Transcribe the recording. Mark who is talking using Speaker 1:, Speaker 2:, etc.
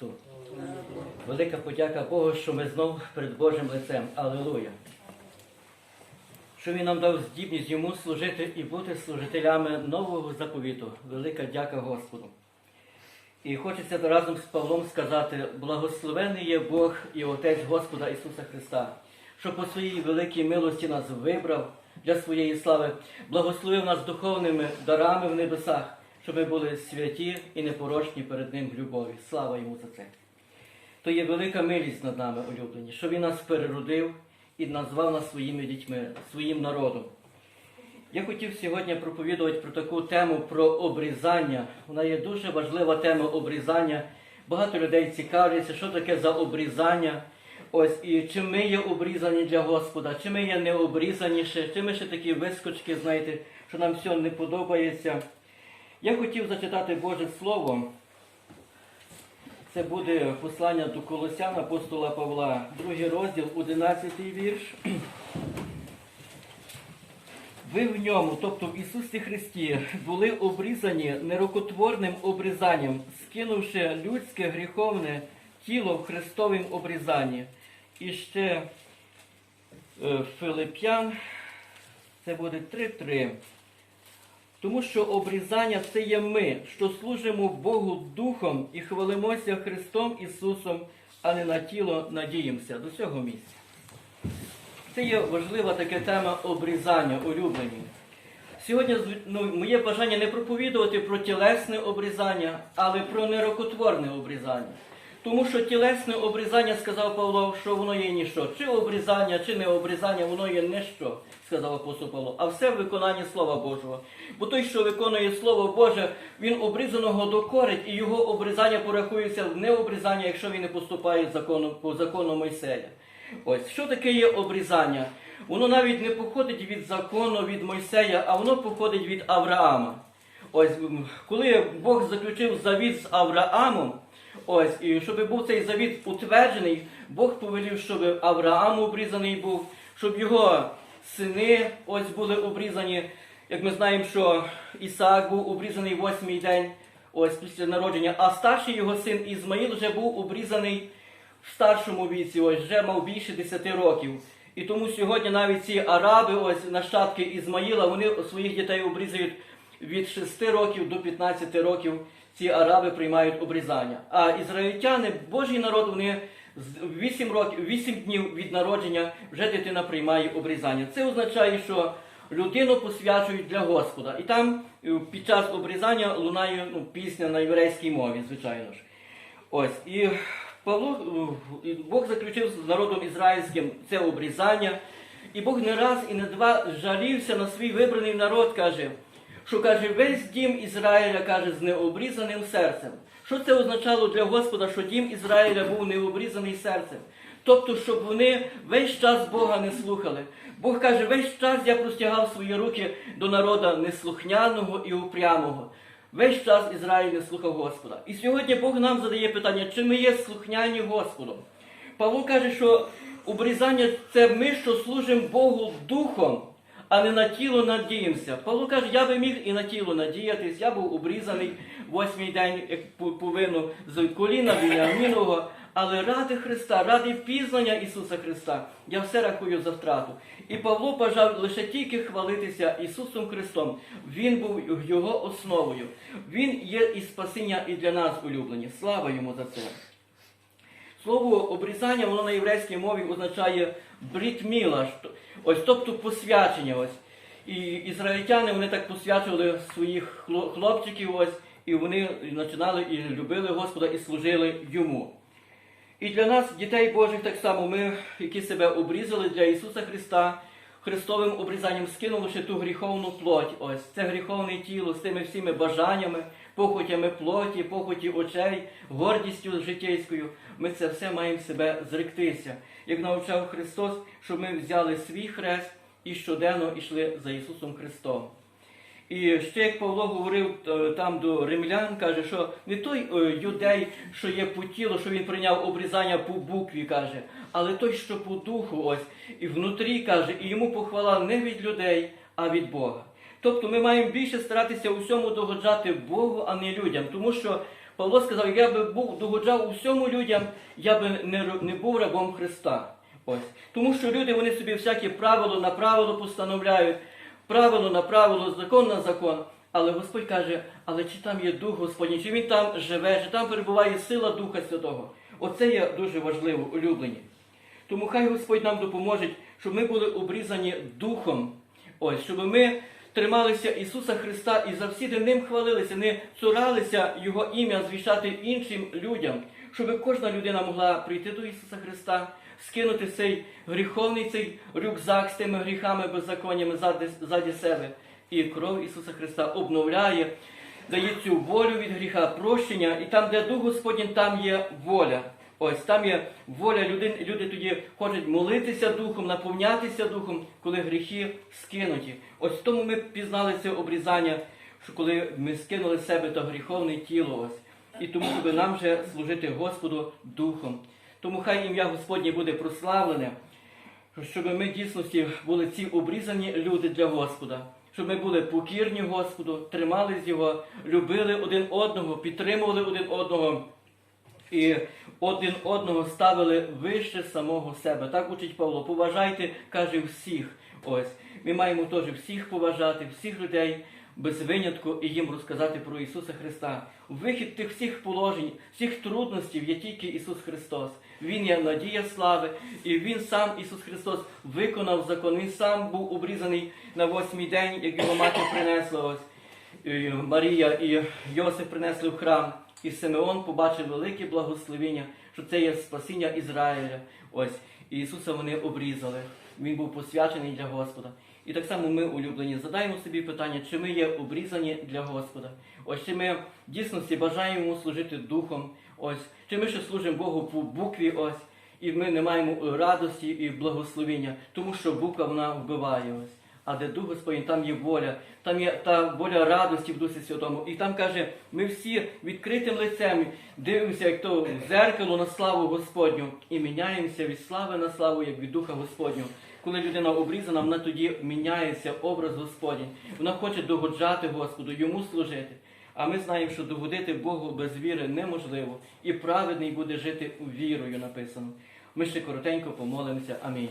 Speaker 1: Христу. Велика подяка Богу, що ми знов перед Божим лицем. Алілуя. Що Він нам дав здібність йому служити і бути служителями нового заповіту. Велика дяка Господу. І хочеться разом з Павлом сказати: благословений є Бог і Отець Господа Ісуса Христа, що по своїй великій милості нас вибрав для своєї слави, благословив нас духовними дарами в небесах, щоб ми були святі і непорочні перед Ним в любові. Слава йому за це. То є велика милість над нами, улюблені, що Він нас переродив і назвав нас своїми дітьми, своїм народом. Я хотів сьогодні проповідувати про таку тему про обрізання. Вона є дуже важлива тема обрізання. Багато людей цікавляться, що таке за обрізання. Ось і чи ми є обрізані для Господа, чи ми є не обрізані ще, чи ми ще такі вискочки, знаєте, що нам все не подобається. Я хотів зачитати Боже Слово. Це буде послання до Колосян апостола Павла, другий розділ, 11 вірш. Ви в ньому, тобто в Ісусі Христі, були обрізані нерукотворним обрізанням, скинувши людське гріховне тіло в Христовім обрізанні. І ще е, Филип'ян, це буде 3.3. Тому що обрізання це є ми, що служимо Богу Духом і хвалимося Христом Ісусом, а не на тіло надіємося до цього місця. Це є важлива така тема обрізання, улюблені. Сьогодні ну, моє бажання не проповідувати про тілесне обрізання, але про нерокотворне обрізання. Тому що тілесне обрізання, сказав Павло, що воно є ніщо. Чи обрізання, чи не обрізання, воно є ніщо, сказав апостол Павло, а все в виконанні Слова Божого. Бо той, що виконує Слово Боже, він обрізаного докорить, і його обрізання порахується в необрізання, якщо він не поступає закону, по закону Мойсея. Ось що таке є обрізання? Воно навіть не походить від закону від Мойсея, а воно походить від Авраама. Ось коли Бог заключив завіт з Авраамом, ось і щоб був цей завіт утверджений, Бог повелів, щоб Авраам обрізаний був, щоб його сини ось були обрізані. Як ми знаємо, що Ісаак був обрізаний восьмий день, ось після народження, а старший його син Ізмаїл вже був обрізаний в старшому віці, ось вже мав більше 10 років. І тому сьогодні навіть ці араби, ось нащадки Ізмаїла, вони своїх дітей обрізають від 6 років до 15 років. Ці араби приймають обрізання. А ізраїльтяни, Божий народ, вони з 8 років, 8 днів від народження вже дитина приймає обрізання. Це означає, що людину посвячують для Господа. І там е, під час обрізання лунає ну, пісня на єврейській мові, звичайно ж. Ось і Павло е, Бог заключив з народом ізраїльським це обрізання, і Бог не раз і не два жалівся на свій вибраний народ, каже, що каже, весь дім Ізраїля каже з необрізаним серцем. Що це означало для Господа, що дім Ізраїля був необрізаний серцем? Тобто, щоб вони весь час Бога не слухали. Бог каже, весь час я простягав свої руки до народа неслухняного і упрямого. Весь час Ізраїль не слухав Господа. І сьогодні Бог нам задає питання, чи ми є слухняні Господом. Павло каже, що обрізання це ми, що служимо Богу духом, а не на тіло надіємося. Павло каже, я би міг і на тіло надіятись, я був обрізаний восьмий день, як по- повинно, з коліна Вініамінового, але ради Христа, ради пізнання Ісуса Христа, я все рахую за втрату. І Павло бажав лише тільки хвалитися Ісусом Христом. Він був його основою. Він є і спасіння і для нас улюблені. Слава йому за це. Слово обрізання, воно на єврейській мові означає брітміла, що- ось тобто посвячення. Ось. І ізраїльтяни вони так посвячували своїх хлопчиків, ось, і вони починали і любили Господа і служили йому. І для нас, дітей Божих, так само ми, які себе обрізали для Ісуса Христа, Христовим обрізанням скинувши ту гріховну плоть. Ось це гріховне тіло з тими всіми бажаннями, похотями плоті, похоті очей, гордістю життєйською. Ми це все маємо себе зректися. Як навчав Христос, щоб ми взяли свій хрест і щоденно йшли за Ісусом Христом. І ще як Павло говорив е, там до римлян, каже, що не той е, юдей, що є по тілу, що він прийняв обрізання по букві, каже, але той, що по духу, ось, і внутрі каже, і йому похвала не від людей, а від Бога. Тобто ми маємо більше старатися у всьому догоджати Богу, а не людям, тому що Павло сказав, я би був догоджав усьому людям, я би не, не був рабом Христа. Ось. Тому що люди вони собі всякі правило на правило постановляють, правило на правило, закон на закон. Але Господь каже, але чи там є Дух Господній, чи Він там живе, чи там перебуває сила Духа Святого. Оце є дуже важливо, улюблені. Тому хай Господь нам допоможе, щоб ми були обрізані Духом. Ось, щоб ми трималися Ісуса Христа і завсіди ним хвалилися, не цуралися Його ім'я звіщати іншим людям, щоб кожна людина могла прийти до Ісуса Христа, скинути цей гріховний цей рюкзак з тими гріхами, беззаконнями ззаді себе. І кров Ісуса Христа обновляє, дає цю волю від гріха, прощення, і там, де Дух Господній, там є воля. Ось там є воля людини, люди тоді хочуть молитися духом, наповнятися духом, коли гріхи скинуті. Ось тому ми пізнали це обрізання, що коли ми скинули себе то гріховне тіло. Ось. І тому, щоб нам вже служити Господу духом. Тому хай ім'я Господнє буде прославлене, щоб ми дійсності були ці обрізані люди для Господа. Щоб ми були покірні Господу, тримались Його, любили один одного, підтримували один одного і один одного ставили вище самого себе. Так учить Павло. Поважайте, каже, всіх. Ось. Ми маємо теж всіх поважати, всіх людей без винятку і їм розказати про Ісуса Христа. Вихід тих всіх положень, всіх трудностей є тільки Ісус Христос. Він є надія слави, і Він сам, Ісус Христос, виконав закон. Він сам був обрізаний на восьмий день, як його мати принесла ось. І Марія і Йосип принесли в храм, і Симеон побачив велике благословення, що це є спасіння Ізраїля. Ось і Ісуса вони обрізали. Він був посвячений для Господа. І так само ми, улюблені, задаємо собі питання, чи ми є обрізані для Господа. Ось чи ми в дійсності бажаємо служити духом, ось чи ми ще служимо Богу по букві, ось, і ми не маємо радості і благословення, тому що буква вона вбиває ось. А де Дух Господень, там є воля, там є та воля радості в Дусі Святому. І там каже, ми всі відкритим лицем дивимося, як то зеркало на славу Господню, і міняємося від слави на славу, як від Духа Господнього. Коли людина обрізана, вона тоді міняється образ Господній. Вона хоче догоджати Господу, йому служити. А ми знаємо, що догодити Богу без віри неможливо, і праведний буде жити вірою, написано. Ми ще коротенько помолимося. Амінь.